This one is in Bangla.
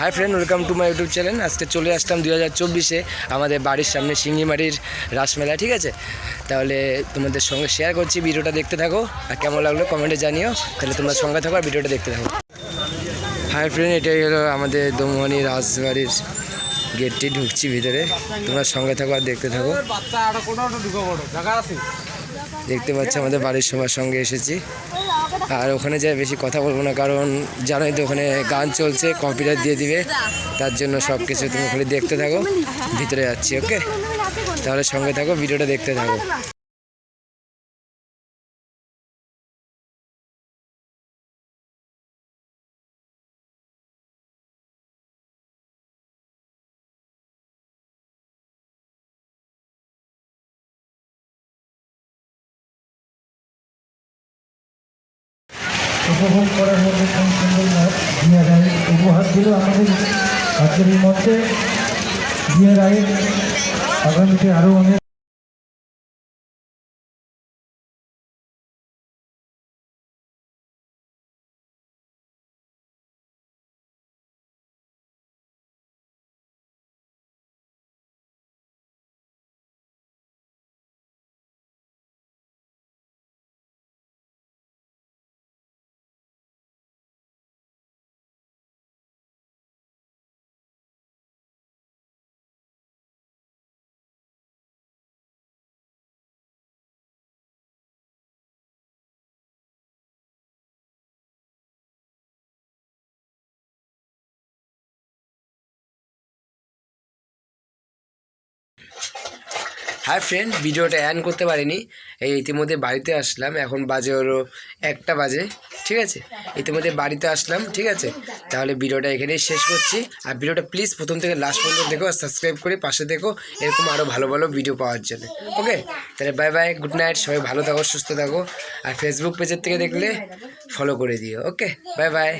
Hi friend welcome to my YouTube channel আজকে চলে আসলাম দুই হাজার চব্বিশে আমাদের বাড়ির সামনে সিঙ্গিমারির রাসমেলা, ঠিক আছে? তাহলে তোমাদের সঙ্গে শেয়ার করছি, ভিডিওটা দেখতে থাকো। আর কেমন লাগল কমেন্টে জানিও। তাহলে তোমরা সঙ্গে থাকো আর ভিডিওটা দেখতে থাকো। হাই ফ্রেন্ড এটাই হলো আমাদের দমুয়ানি রাজবাড়ির গেটটি ঢুকছি ভিতরে। তোমরা সঙ্গে থাকো আর দেখতে থাকো। বাচ্চা দেখতে পাচ্ছি, আমাদের বাড়ির সবার সঙ্গে এসেছি। আর ওখানে যাই বেশি কথা বলব না, কারণ জানোই তো ওখানে গান চলছে কম্পিউটার দিয়ে দিবে। তার জন্য সব কিছু তুমি খালি দেখতে থাকো, ভিতরে যাচ্ছি ওকে তাহলে সঙ্গে থাকো, ভিডিওটা দেখতে থাকো। উপভোগ করার মধ্যে কোন সুন্দর মত বিয়ের রায়ের উপহার দিল আমাদের আজকের মধ্যে জিয়া রায়ের আগামীতে আরও অনেক হাই ফ্রেন্ড ভিডিওটা অ্যান করতে পারিনি। এই ইতিমধ্যে বাড়িতে আসলাম, এখন বাজে হলো একটা বাজে, ঠিক আছে? ইতিমধ্যে বাড়িতে আসলাম, ঠিক আছে? তাহলে ভিডিওটা এখানেই শেষ করছি। আর ভিডিওটা প্লিজ প্রথম থেকে লাস্ট পর্যন্ত দেখো আর সাবস্ক্রাইব করে পাশে দেখো, এরকম আরও ভালো ভালো ভিডিও পাওয়ার জন্য ওকে তাহলে বাই বাই গুড নাইট সবাই ভালো থাকো, সুস্থ থাকো। আর ফেসবুক পেজের থেকে দেখলে ফলো করে দিও ওকে বাই বাই